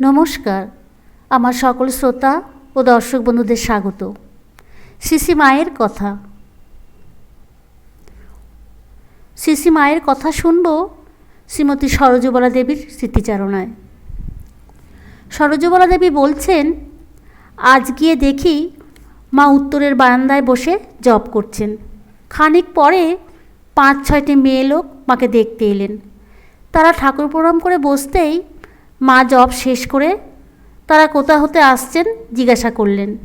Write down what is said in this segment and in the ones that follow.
নমস্কার। আমার সকল শ্রোতা ও দর্শক বন্ধুদের স্বাগত। শিশি মায়ের কথা। শিশি মায়ের কথা শুনব শ্রীমতী সরোজবলা দেবীর স্মৃতিচারণায়। সরোজবলা দেবী বলছেন, আজ গিয়ে দেখি মা উত্তরের বারান্দায় বসে জব করছেন। খানিক পরে পাঁচ ছয়টি মেয়ে লোক মাকে দেখতে এলেন। তারা ঠাকুর প্রণাম করে বসতেই মা জব শেষ করে তারা কোথা হতে আসছেন জিজ্ঞাসা করলেন।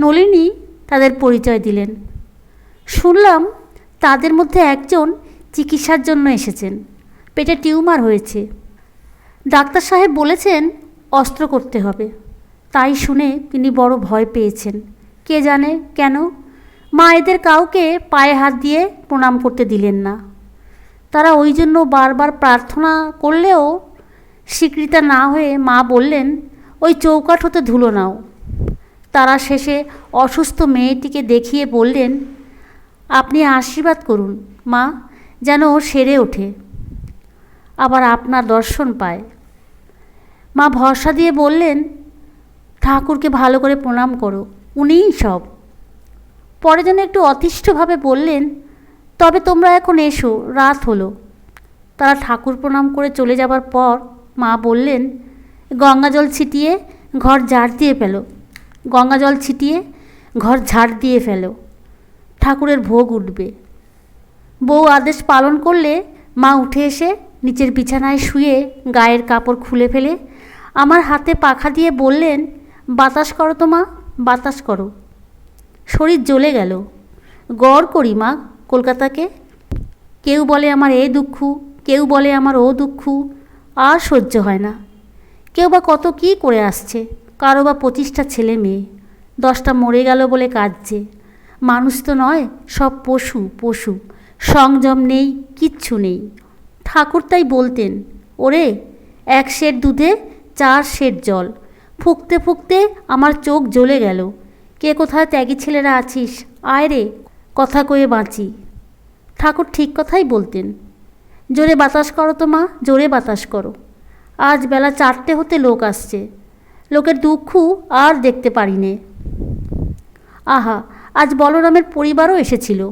নলিনী তাদের পরিচয় দিলেন। শুনলাম তাদের মধ্যে একজন চিকিৎসার জন্য এসেছেন। পেটে টিউমার হয়েছে। ডাক্তার সাহেব বলেছেন অস্ত্র করতে হবে। তাই শুনে তিনি বড় ভয় পেয়েছেন। কে জানে কেন? মা এদের কাউকে পায়ে হাত দিয়ে প্রণাম করতে দিলেন না। তারা ওই জন্য বারবার প্রার্থনা করলেও স্বীকৃতা না হয়ে মা বললেন, ওই চৌকাঠ হতে ধুলো নাও। তারা শেষে অসুস্থ মেয়েটিকে দেখিয়ে বললেন, আপনি আশীর্বাদ করুন, মা, যেন ও সেরে ওঠে। আবার আপনার দর্শন পায়। মা ভরসা দিয়ে বললেন, ঠাকুরকে ভালো করে প্রণাম করো, উনিই সব। পরে যেন একটু অতিষ্ঠভাবে বললেন, তবে তোমরা এখন এসো, রাত হলো। তারা ঠাকুর প্রণাম করে চলে যাবার পর মা বললেন, গঙ্গা জল ছিটিয়ে ঘর ঝাড় দিয়ে ফেলো। গঙ্গা জল ছিটিয়ে ঘর ঝাড় দিয়ে ফেলো। ঠাকুরের ভোগ উঠবে। বউ আদেশ পালন করলে মা উঠে এসে নিচের বিছানায় শুয়ে গায়ের কাপড় খুলে ফেলে আমার হাতে পাখা দিয়ে বললেন, বাতাস করো তো মা, বাতাস করো। শরীর জ্বলে গেল। গড় করি মা কলকাতাকে। কেউ বলে আমার এ দুঃখ, কেউ বলে আমার ও দুঃখ আর সহ্য হয় না। কেউ বা কত কী করে আসছে? কারও বা পঁচিশটা ছেলে মেয়ে, দশটা মরে গেল বলে কাঁদছে। মানুষ তো নয়, সব পশু পশু। সংযম নেই, কিচ্ছু নেই। ঠাকুর তাই বলতেন, ওরে, এক সের দুধে চার সের জল। ফুঁকতে ফুঁকতে আমার চোখ জ্বলে গেল। কে কোথায় ত্যাগী ছেলেরা আছিস? আয় রে, কথা কয়ে বাঁচি। ঠাকুর ঠিক কথাই বলতেন। জোরে বাতাস করো তো মা, জোরে বাতাস করো। আজ বেলা চারটে হতে লোক আসছে। লোকের দুঃখ আর দেখতে পারি নে আহা, আজ বলরামের পরিবারও এসেছিল।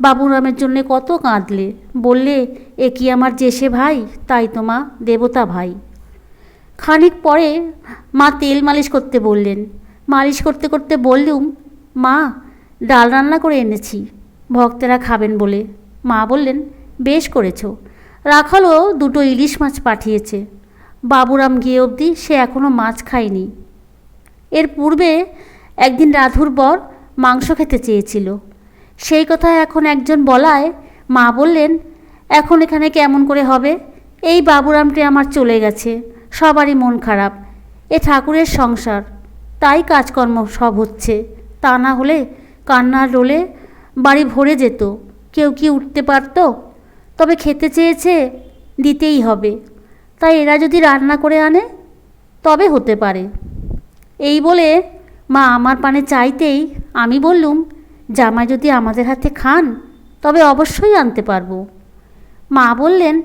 বাবুরামের জন্যে কত কাঁদলে। বললে, এ কি আমার জেসে ভাই? তাই তো মা, দেবতা ভাই। খানিক পরে মা তেল মালিশ করতে বললেন। মালিশ করতে করতে বললুম, মা, ডাল রান্না করে এনেছি। ভক্তেরা খাবেন বলে। মা বললেন বেশ করেছ। রাখালও দুটো ইলিশ মাছ পাঠিয়েছে। বাবুরাম গিয়ে অবধি সে এখনও মাছ খায়নি। এর পূর্বে একদিন রাধুর বর মাংস খেতে চেয়েছিল। সেই কথা এখন একজন বলায়, মা বললেন, এখন এখানে কেমন করে হবে? এই বাবুরামটি আমার চলে গেছে, সবারই মন খারাপ। এ ঠাকুরের সংসার, তাই কাজকর্ম সব হচ্ছে। তা না হলে কান্নার রোলে বাড়ি ভরে যেত। কেউ কি উঠতে পারতো? তবে খেতে চেয়েছে, দিতেই হবে। তাই এরা যদি রান্না করে আনে, তবে হতে পারে। এই বলে মা আমার পানে চাইতেই আমি বললুম, জামাই যদি আমাদের হাতে খান, তবে অবশ্যই আনতে পারব। মা বললেন,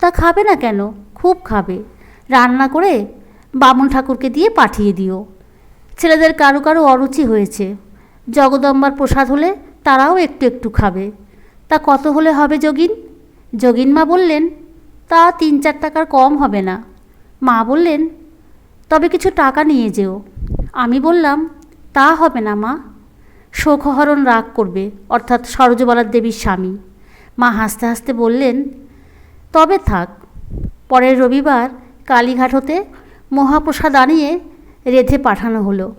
তা খাবে না কেন? খুব খাবে। রান্না করে বামুন ঠাকুরকে দিয়ে পাঠিয়ে দিও। ছেলেদের কারও কারও অরুচি হয়েছে। জগদম্বার প্রসাদ হলে তারাও একটু একটু খাবে। তা কত হলে হবে, যোগিন? যোগিন মা বললেন, তা তিন চার টাকার কম হবে না। মা বললেন, তবে কিছু টাকা নিয়ে যেও। আমি বললাম, তা হবে না মা। শোকহরণ রাগ করবে, অর্থাৎ সরোজবালার দেবীর স্বামী। মা হাসতে হাসতে বললেন, তবে থাক, পরের রবিবার কালীঘাট হতে মহাপ্রসাদ আনিয়ে রেধে পাঠানো হলো।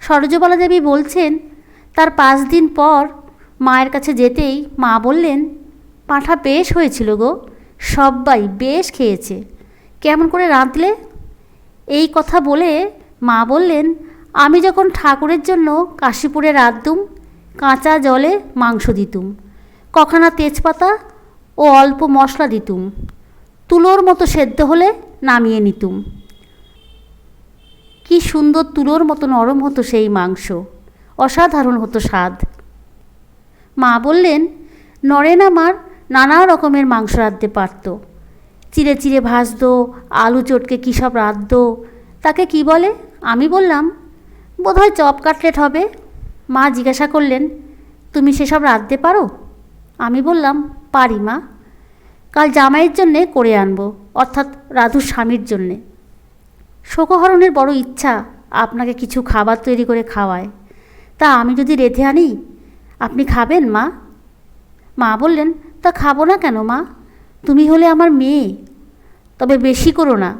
সরোজবালা দেবী বলছেন, তার পাঁচ দিন পর মায়ের কাছে যেতেই মা বললেন পাঁঠা বেশ হয়েছিল গো, সব্বাই বেশ খেয়েছে। কেমন করে রাঁধলে? এই কথা বলে মা বললেন, আমি যখন ঠাকুরের জন্য কাশীপুরে রাঁধতুম, কাঁচা জলে মাংস দিতুম, কখানা তেজপাতা ও অল্প মশলা দিতুম, তুলোর মতো সেদ্ধ হলে নামিয়ে নিতুম। কি সুন্দর তুলোর মতো নরম হতো সেই মাংস, অসাধারণ হতো স্বাদ। মা বললেন, নরেন আমার নানা রকমের মাংস রাঁধতে পারত। চিড়ে চিড়ে ভাজতো, আলু চটকে কী সব রাঁধতো, তাকে কি বলে? আমি বললাম, বোধহয় চপ কাটলেট হবে। মা জিজ্ঞাসা করলেন, তুমি সেসব রাঁধতে পারো? আমি বললাম, পারি মা। কাল জামাইয়ের জন্যে করে আনব, অর্থাৎ রাধুর স্বামীর জন্যে। শোকহরণের বড় ইচ্ছা আপনাকে কিছু খাবার তৈরি করে খাওয়ায়। তা আমি যদি রেঁধে আনি, আপনি খাবেন মা? মা বললেন তা খাব না কেন, মা? তুমি হলে আমার মেয়ে। তবে বেশি করো না,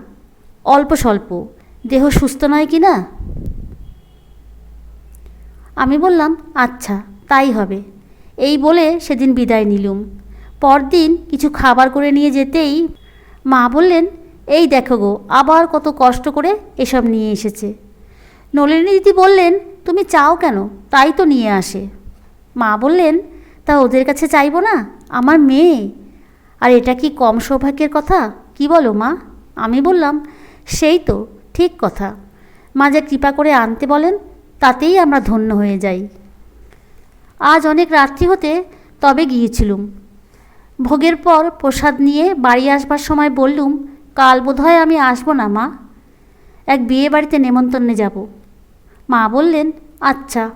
অল্প স্বল্প। দেহ সুস্থ নয় কি না? আমি বললাম আচ্ছা তাই হবে। এই বলে সেদিন বিদায় নিলুম। পরদিন কিছু খাবার করে নিয়ে যেতেই মা বললেন, এই দেখো গো, আবার কত কষ্ট করে এসব নিয়ে এসেছে। নলিনী দিদি বললেন, তুমি চাও কেন? তাই তো নিয়ে আসে। মা বললেন, তা ওদের কাছে চাইব না? আমার মেয়ে? আর এটা কি কম সৌভাগ্যের কথা? কি বলো মা? আমি বললাম, সেই তো, ঠিক কথা। মা যে কৃপা করে আনতে বলেন, তাতেই আমরা ধন্য হয়ে যাই। আজ অনেক রাত্রি হতে তবে গিয়েছিলুম। ভোগের পর প্রসাদ নিয়ে বাড়ি আসবার সময় বললুম, কাল বোধহয় আমি আসব না মা। এক বিয়ে বাড়িতে নেমন্তন্নে যাব। মা বললেন আচ্ছা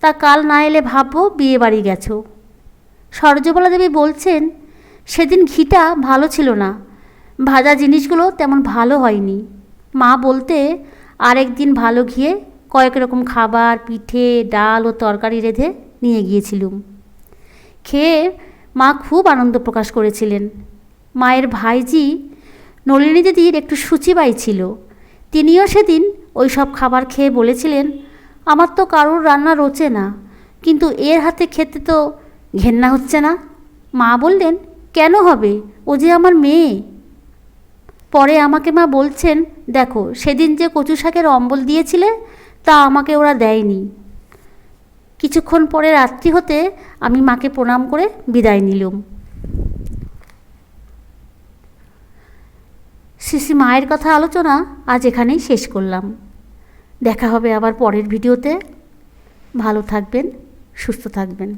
তা কাল না এলে ভাববো বিয়ে বাড়ি গেছো। সরজবালা দেবী বলছেন, সেদিন ঘিটা ভালো ছিল না। ভাজা জিনিসগুলো তেমন ভালো হয়নি। মা বলতে, আরেক দিন ভালো ঘিয়ে কয়েক রকম খাবার, পিঠে, ডাল ও তরকারি রেঁধে নিয়ে গিয়েছিলুম। খেয়ে মা খুব আনন্দ প্রকাশ করেছিলেন। মায়ের ভাইজি নলিনী দিদির একটু সূচিবাই ছিল। তিনিও সেদিন ওই সব খাবার খেয়ে বলেছিলেন, আমার তো কারোর রান্না রোচে না। কিন্তু এর হাতে খেতে তো ঘেন্না হচ্ছে না? মা বললেন, কেন হবে? ও যে আমার মেয়ে। পরে আমাকে মা বলছেন, দেখো, সেদিন যে কচু শাকের অম্বল দিয়েছিলে, তা আমাকে ওরা দেয়নি। কিছুক্ষণ পরে রাত্রি হতে আমি মাকে প্রণাম করে বিদায় নিলুম। শ্রী মায়ের কথা আলোচনা আজ এখানেই শেষ করলাম। দেখা হবে আবার পরের ভিডিওতে। ভালো থাকবেন, সুস্থ থাকবেন।